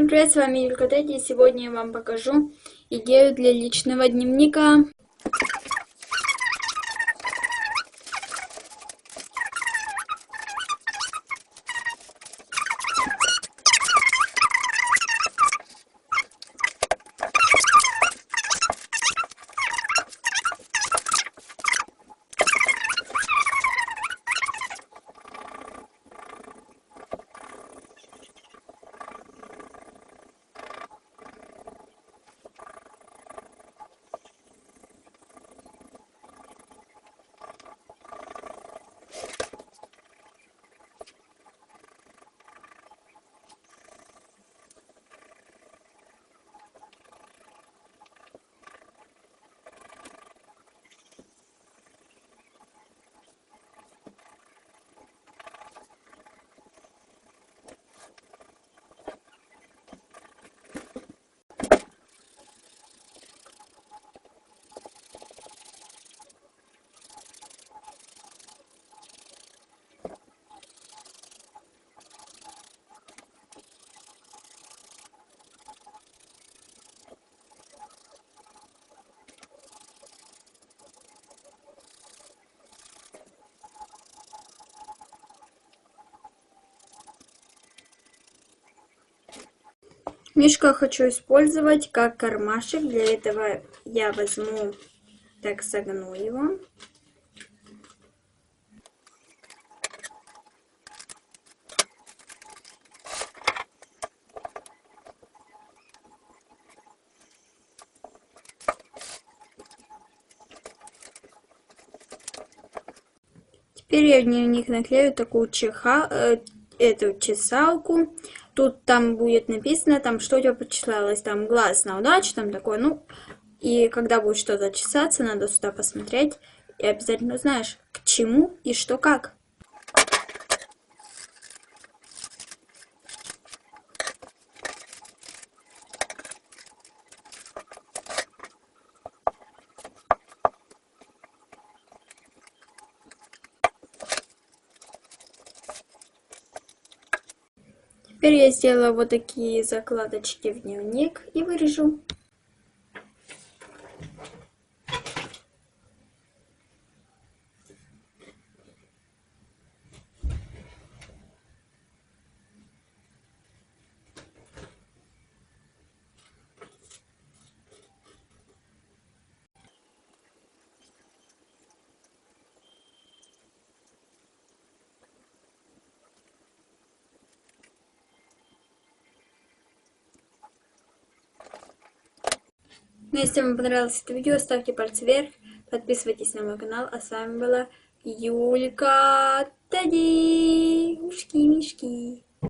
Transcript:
Всем привет, с вами Юлька Тедди, и сегодня я вам покажу идею для личного дневника. Мишка хочу использовать как кармашек. Для этого я возьму, так согну его. Теперь я в дневник наклею такую чеха, э, эту чесалку. Тут там будет написано, там что у тебя почесалось, там глаз на удачу, там такое, ну. И когда будет что-то чесаться, надо сюда посмотреть. И обязательно узнаешь, к чему и что как. Теперь я сделала вот такие закладочки в дневник и вырежу. Ну, если вам понравилось это видео, ставьте пальцы вверх, подписывайтесь на мой канал. А с вами была Юлька Тади. Ушки-мишки.